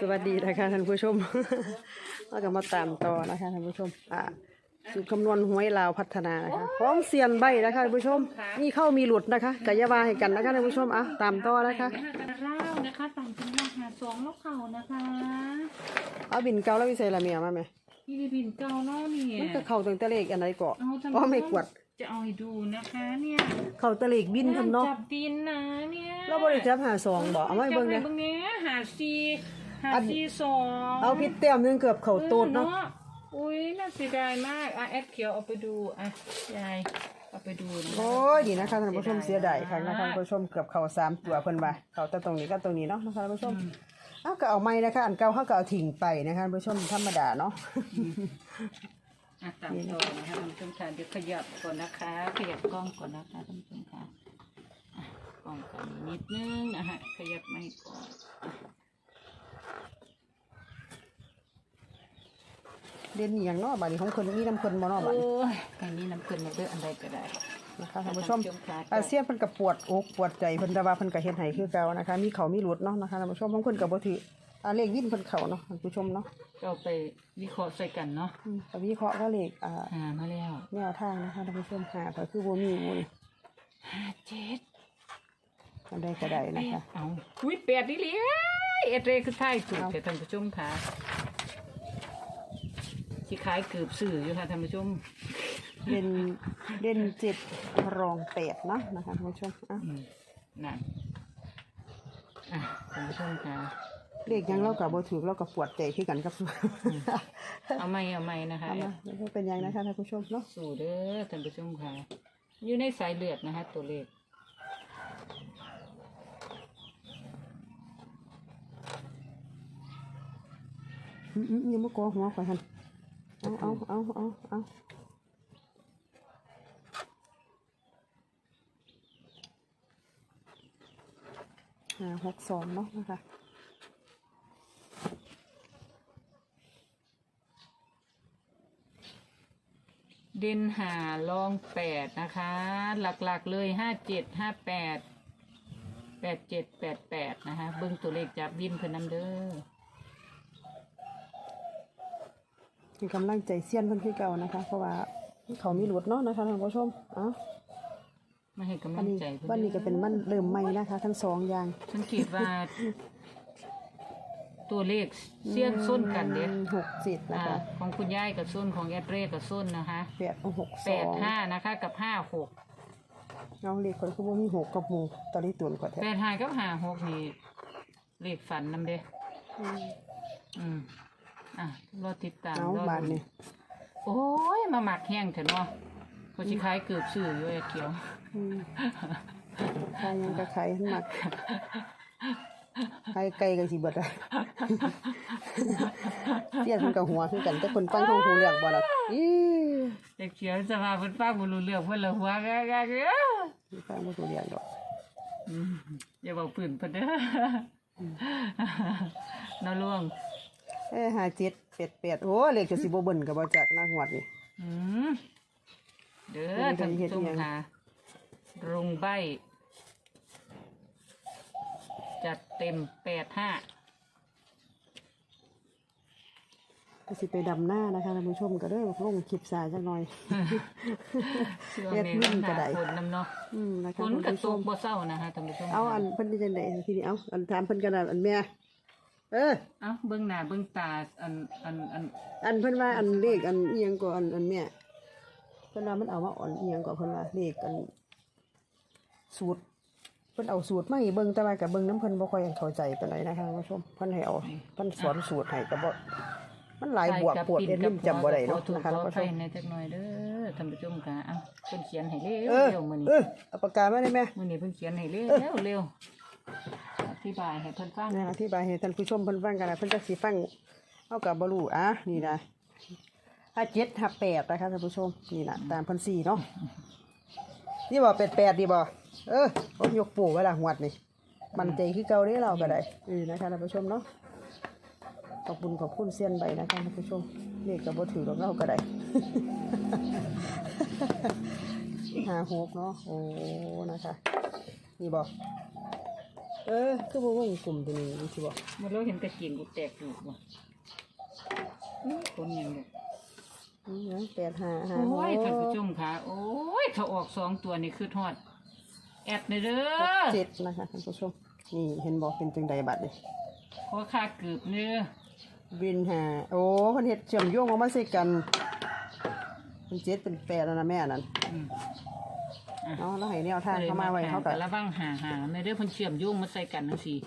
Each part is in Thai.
สวัสดีนะคะท่านผู้ชมเราก็มาตามต่อนะคะท่านผู้ชมอ่าสูตรคำนวณหวยลาวพัฒนานะคะของเซียนใบนะคะท่านผู้ชมมีเข้ามีหลุดนะคะกายาวาให้กันนะคะท่านผู้ชมอะตามต่อนะคะห้ากันเล่านะคะต่างจังหวัดหาสองนกเขานะคะเอาบินเก่าแล้ววิเศษละเมียมาไหมพี่ดิบินเก่าเนาะเนี่ยมันก็เข้าตั้งแต่เลขอันไหนก่อนเอาทำเพราะไม่กวดจะเอาให้ดูนะคะเนี่ย เข้าแตะเลขบินทำเนาะจับดินนะเนี่ย เราบริจาคหาซองบอกเอาไว้เบิ่งจัเนี่ยบให้เบิ่งเนี้ยหาซี หาอันซีสองเอาพิษเต็มหนึงเกือบเข่าโตดเนาะ อออุ้ยน่าเสียดายมากอะแอดเขียวเอาไปดูอะยายเอาไปดูนะ โอ้ยดีนะคะท่านผู้ชมเสียดายค่ะนะคะท่านผู้ชมเกือบเข่าสามตัวเพิ่นว่าเข่าแต่ตรงนี้ก็ตรงนี้เนาะนะคะท่านผู้ชมเอาก็เอาไม้นะคะอันเก่าเขาก็เอาทิ้งไปนะคะท่านผู้ชมธรรมดาเนาะ อะตามต่อนะคะท่านผู้ชมค่ะเดี๋ยวขยับก่อนนะคะขยับกล้องก่อนนะคะท่านผู้ชมค่ะอะกล้องก่อนนิดนึงนะฮะขยับไม่ก่อนอะ เด่นอหย่างเนาะบาดนี้ของคนมีน้ำคนบ่เนาะบาดโอ้นี้ยไก่นี้น้ำเกลือมาเด้ออันใดก็ได้ นะคะท่านผู้ชมท่านผู้ชมค่ะ อาเซียนเพิ่นก็ปวดอกปวดใจเพิ่นแต่ว่าเพิ่นก็เฮ็ดให้คือเก่านะคะ มีเขามีหลุดเนาะนะคะท่านผู้ชมของเพิ่นก็บ่ถืออ่าเลขวินเพิ่นเข้าเนาะท่านผู้ชมเนาะก็เอาไปวิเคราะห์ใส่กันเนาะอืมก็วิเคราะห์ว่าเลขอ่าหามาแล้วแนวทางนะคะท่านผู้ชมหาก็คือบ่มีมูลห้าเจ็ดอันใดก็ได้นะคะ เอาอุ้ยแปดนี่เลยเอ็ดเรคือไทยถูกเอาแต่ท่านผู้ชมค่ะ สิขายเกือบสื่ออยู่ค่ะท่านผู้ชมเด่นเด่นเจ็ดรองแปดเนาะนะคะท่านผู้ชมอะอืมนั่นอะท่านผู้ชมค่ะ เลขหยังเราก็บ่ถือเราก็ปวดใจคือกันกับเอาไม่เอาไม่นะคะ เอามาแล้วก็เป็นยังนะคะท่านผู้ชมเนาะสู่เด้อท่านผู้ชมค่ะ อยู่ในสายเลือดนะคะ ตัวเลขอืมอืมอยังมากอหัวข่อยหัน เอาเอาเอาเอาเอาหาหกสองเนาะนะคะเด่นหาลองแปดนะคะ หลักๆเลยห้าเจ็ดห้าแปดแปดเจ็ดแปดแปดนะคะ เบิ้งตัวเลขจับวินเพิ่นน้ำเด้อ เป็นกำลังใจเสี้ยนเพิ่นคือเก่านะคะ เพราะว่าเขามีหลุดเนาะนะคะท่านผู้ชมเอ้าไม่ให้กำวัลันงนี้ใจพิ่วันนี้ก็เป็นวันเริ่มใหม่นะคะ ทั้งสองอย่างสังเกตว่า ตัวเลขเสี้ยนส้นกันเด้อืมหกเจ็ดนะอ่าคะ ของคุณย่ายกับส้นของแอดเรกับส้นนะคะแปดหกสแปอดงห้านะคะ กับห้าหกเอาเลขคนคือว่ามีหกกับหมูตอนนี้ตุนกว่าแท้แปดห้ากับห้าหกนี่เลขฝันนำเด้อืม อืมอะรอติดตามเอารอบาทนี่โอ้ยมาหมักแห้งเถอะเนาะเพอชิคายเกือบสื่ออยู่ไอ้เกียว อืมใครยังจะใครหมักใครไกลกันสิเบิดอะเสียนมันกับหัวคือกันแต่คนฟังของหูเรียกบ่ล่ะอีไอ้เกียวจะมาเพิ่นป้าบ่รู้เรื่องเพิ่นละหัวกะกะกะฟังบ่รู้เรียกดอกอืมอย่าบอกปืนเพิ่นเด้อน้าล่วง เอ้ห้าเจ็ดเป็ดเป็ดโอ้เลขจะสิบ่เบิ่นกับบ่จักนะงวดนี่อืมเด้อไม่ได้ท่านเฮ็ผู้ดชมอิหยังค่ะรุงใบ จัดเต็มแปดห้าก็สิไปดำหน้านะคะท่านผู้ชมก็เด้อลงคลิปสายจักหน่อยช่วงเฮ็ดนี้วิ่มันงก็หาได้ฝนนำเนาะอืมนะฝคะนท่านกระผู้ชตกมบ่เศร้านะคะท่านผู้ชมเอาอันเพิ่นสิจังได๋ทีนี้เอาอันถามเพิ่นกันน่ะอันแม่ เออ เอาเบื้องหน้าเบื้องตาอันอันอันอันเพิ่นว่าอันเลขอันอีหยังก็อันอันแม่เพิ่นว่ามันเอามาอ่อนอีหยังก็เพิ่นว่าเลขอันสูตรเพิ่นเอาสูตรมาให้เบิ่งแต่ว่าก็เบิ่งน้ำเพิ่นบ่ค่อยเข้าใจปานใดนะคะท่านผู้ชมเพิ่นให้เอาเพิ่นสอนสูตรให้ก็บ่มันหลายบวกปวดเด่นนิ่มจำบ่ได้เนาะถูกนะคะขท่านอผู้ชภัยมในจักหน่อยเด้อท่านผู้ชมค่ะเอาเพิ่นเขียนให้เร็เออวเร็วมื้อนี้เออเอาปากกามาได้ไหม มื้อนี้เพิ่นเขียนให้เร็วเร็วเร็ว อธิบายให้เพิ่นฟังเนี่ยอธิบายให้ท่านผู้ชมเพิ่นฟังกันนะเพิ่นจักสิฟังเอาก็บ่รู้อะนี่นะ57 58นะคะท่านผู้ชมนี่นะตามเพิ่นสี่เนาะนี่บ่เป็ดแปดดีบ่เออผมยกปู่ไว้ละหวดนี่มันใจคือเก่าได้เราก็ได้อือนะคะท่านผู้ชมเนาะขอบคุณขอบคุณเซียนใบนะคะท่านผู้ชมนี่ก็บ่ถือหรอกเราก็ได้หาหกเนาะโอ้นะคะนี่บ่ เออ คือบ่วงกลุ่มตัวนี้นี่สิบอกมันเราเห็นกระเกียงกูแตกอยู่บ่อื้อคนยังเนี่ยอืมนะแปดห้าห้าโอ้ยหท่านผู้กชมค่ะโอ้ยถ้าออกสองตัวนี่คือทอด แอดเลยเด้อเจ็ดนะคะท่านผู้ชมนี่เห็นบอกเป็นจังใดบัดนี่ขอค่าเกือบเนื้อวินหาโอ้เพิ่นเฮ็ดเชื่อมโยงออกมาใส่กันเป็นเจ็ดเป็นแปดแล้วนะแม่นั่นอืม เนาะแล้วให้แนวทางเข้ามาไว้เขากัก็ระวังหาหาไม่ได้อเพิ่นเชื่อมโยงมาใส่กันจังซี่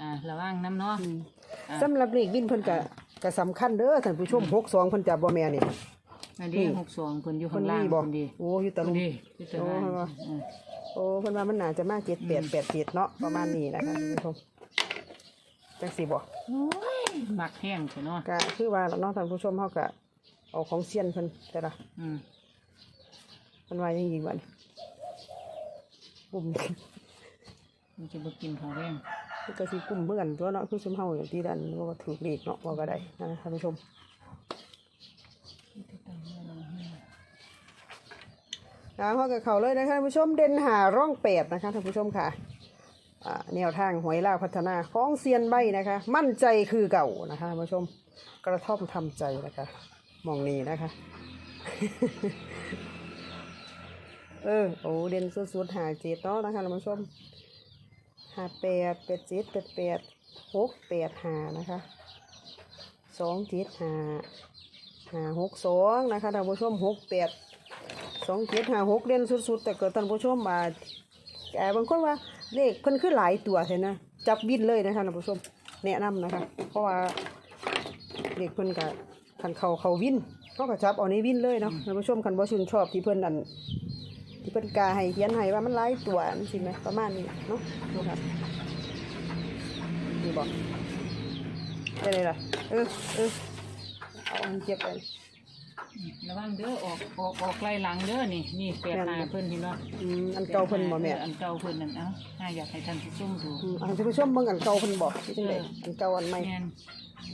อ่าระวังน้ำเนาะ อืมอ่า สำหรับเลขวินเพิ่นก็ก็สำคัญเด้อท่านผู้ชม62เพิ่นจับบ่แม่นี่อันนี้นี่หกสองเพิ่นอยู่เพิ่ข้านงล่างมีบ่เพิ่นดีโอ้อยู่ตะเพิ่ลุนม ดีอยู่ตะโอ้ล่างเห็นบ่อืมโอ้เพิ่นว่ามันน่าจะมาเจ็ดแปดแปดเจ็ดเนาะประมาณนี้นะคะท่านผู้ชมจังสิบ่โอ้ยมักแห้งใช่เนาะก็คือว่าเนาะท่านผู้ชมเฮาก็เอาของเซียนเพิ่นแต่ละอืม เพิ่นว่ายังยิงบ่นี่ ปุ่มมันจะบ่กินของแรงก็สิกลุ่มเบื่อนตัวเนาะคือซุมเฮาอย่างที่ดันว่าก็ถูกเลขเนาะว่าก็ได้นะท่านผู้ชมนะพอกับเขาเลยนะคะท่านผู้ชมเด่นหาร่องแปดนะคะท่านผู้ชมค่ะอ่าแนวทางหวยล่าวพัฒนาของเซียนใบนะคะ มั่นใจคือเก่านะคะท่านผู้ชมกระท่อมทำใจนะคะมองนี้นะคะ เออโอ้เด่นสุดๆหาเจ็ดเนาะนะคะท่านผู้ชมหาแปดแปดเจ็ดแปดแปดหกแปดหานะคะสองเจ็ดห้าห้าหกสองนะคะท่านผู้ชมหกแปดสองเจ็ดห้าหกเด่นสุดๆ แต่เกิดท่านผู้ชมมาแอบางคนว่าเลขเพิ่นคือหลายตัวใช่นะจับบินเลยนะคะท่านผู้ชมแนะนำนะคะ เพราะว่าเลขเพิ่นกับคันเขาเขาวินเขาก็จับเอาในวินเลยเนาะท่านผู้ชมคันบ่ชื่นชอบที่เพิ่นนั่น ที่เป็นกาให้เขียนให้ว่ามันหลายตัวจังซี่ไหมประมาณนี้เนาะดูครับนี่บอกได้เลยล่ะเออเออเอาอันเจ็บไป ระวังเด้อออกออกออกไล่หลังเด้อนี่นี่แปดแม่นหาเพิ่นพี่เนาะอืมอันเก่าเพิ่นบ่แม่เอออันเก่าเพิ่นนั่นเอ้าถ้าอยากให้ท่านผู้ชมดู อืมอันที่ผู้ชมเบิ่งอันเก่าเพิ่นบอกที่จังไดเอออันเก่าอันใหม่ แม่น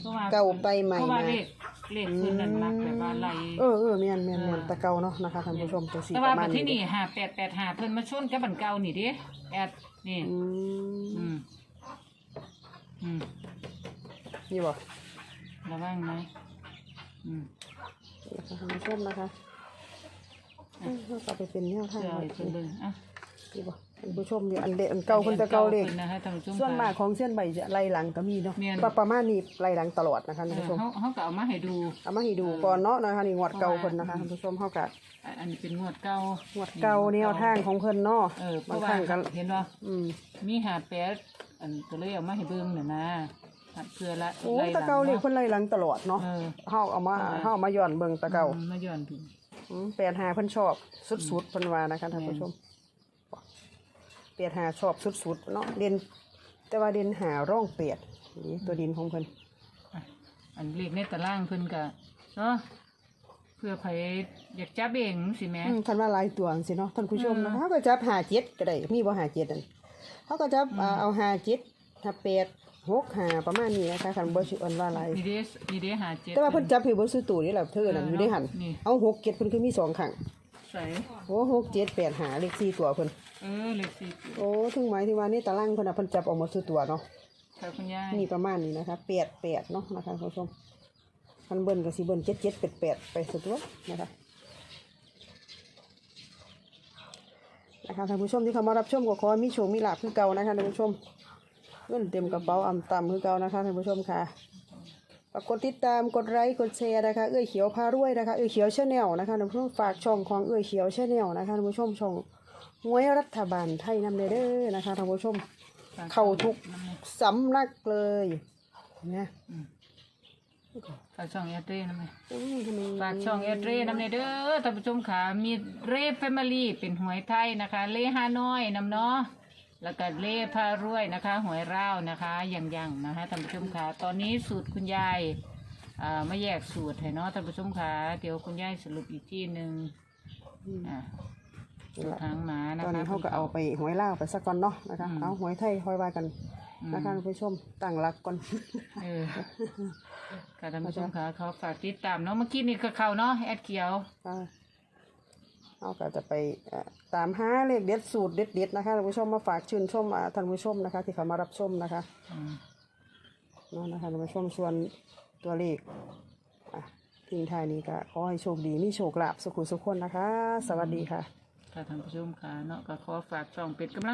เพราะว่าเก่าไปใหม่เพราะว่ามา เลขเลขเพิ่นนั่นมักแบบว่าไล่เออเออแม่นแม่นแม่นเออแตะเก่าเนาะนะคะท่านผู้ชมตัวสีแต่ปว่าระมาบัณดที่นี้นี่หาแปดแปดหาเพิ่นมาชนกับบันเก่านี่เดิแอดนี่ อือืมมอืมนี่บ่ระวังนะอืมนะคะท่านผู้ชมนะคะเออเอากลับไปเป็นแนวทางเสื้อไว้ให้เพิ่นเบิ่งอะนี่บ่ ท่านผู้ชมนี่อันเดอันเก่าเพิ่นแตะเก่าเลขพิ่นนะคะท่านผู้ชมส่วนมากของเส้นใบจะไล่หลังก็มีเนาะแม่น ประประมาณนี้ไล่หลังตลอดนะคะเอท่านอผู้ชมเฮาเฮาก็เอามาให้ดู เอามาให้ดูก่อนเนาะนะคะนี่งวดเก่าเพราะว่าเพิ่นนะคะท่านผู้ชมเฮาก็อะอันนี้เป็นงวดเก่างวดเก่าแนวทางของเพิ่นเนาะเออเพบางราะคว่ารั้งก็เห็นบ่อืมมีหาแปดอันก็เลยเอามาให้เบิ่งน่ะนะหัดเพื่อละโอ้ไล่หตะลังเก่าเลยเนาะเพิ่นไล่หลังตลอดเนาะเออ เฮาเอามาเออ เฮาเอามาย้อนเบิ่งตะเก่าอืมมาย้อนดู อืม85เพิ่นชอบสุดๆเพิ่นว่านะคะท่านผู้ชม 85ชอบสุดๆเนาะเด่นแต่ว่าเด่นหาร่องเปียดนี่ตัวดินของเพิ่นอะอันเลขในตารางเพิ่นก็เนาะเพื่อไผอยากจับเองสิแม่อืมคันว่าหลายตัวจังซี่เนาะท่านผู้ชมเออนะเฮาก็จับ57ก็ได้มีบ่57นั่นเฮาก็จับอ่าเอา57 58 6 5ประมาณนี้นะคะคันบ่สิอันว่าหลายนี่เด้นี่เด้หาเจ็ดแต่ว่าเพิ่นจับให้บ่ซื้อตู้นี่แหละเธอนั่นอยู่ในหันนี่เอา6 7เพิ่นคือมีสองข้าง ใส่โอ้6 7 8 5เลข4ตัวเพิ่นเออเลขสี่โอ้ถึงหมายถึงว่านี่ตารางเพิ่นน่ะเพิ่นจับออกมาซื้อตัวเนาะค่ะคุณยายนี่ประมาณนี้นะคะ8 8เนาะนะคะคุณผู้ชมคันเบิ่นก็สิเบิ่น7 7 8 8ไปสุดตัวนะคะนะคะท่านผู้ชมที่เข้ามารับชมก็ขอให้มีโชคมีลาภคือเก่านะคะท่านผู้ชมเงินเต็มกระเป๋าอ่ำต่ำคือเก่านะคะท่านผู้ชมค่ะ ฝากกดติดตามกดไลค์กดแชร์นะคะเอื้อยเขียวพารวยนะคะเอื้อยเขียวชาแนลนะคะท่านผู้ชมฝากช่องของเอื้อยเขียวชาแนลนะคะท่านผู้ชมช่องหวยรัฐบาลไทยนำเด้อนะคะท่านผู้ชม เข้าทุกสำนักเลยนะฝากช่องแอดเร่นะแม่อุ้ยทำไมฝากช่องแอดเร่นำเนเด้อท่านผู้ชมค่ะมีเร่แฟมิลี่เป็นหวยไทยนะคะ เล่ฮานอยนำเนาะ แล้วก็เล่พารวยนะคะ หวยร่าวนะคะอย่างยังๆนะคะท่านผู้ชมค่ะตอนนี้สูตรคุณยายอ่ามาแยกสูตรให้เนาะท่านผู้ชมค่ะเดี๋ยวคุณยายสรุปอีกที่หนึ่งอ่าสูตรทางหมานะตอนคะ นี้เขาก็เอาไปหวยล่าวไปสักก่อนเนาะนะคะเอาหวยไทยคอยว่ากันนะคะท่านผู้ชมตั้งหลักก่อน เออค่ะท่านผู้ชมค่ะเขาฝากติดตามเนาะเมื่อกี้นี่ก็เขาเนาะแอดเขียวอ่า เราก็จะไปตามหาเลขเด็ดสูตรเด็ดๆนะคะท่านผู้ชมมาฝากชื่นชมอ่าท่านผู้ชมนะคะ ที่เขามารับชมนะคะเนาะนะคะท่านผู้ชมส่วนตัวเลขทิ้งท้ายนี้ก็ขอให้โชคดีมีโชคลาภสุขุสุขคนนะคะ สวัสดีค่ะ ค่ะท่านผู้ชมค่ะเนาะก็ขอฝากช่องเป็ดกำลัง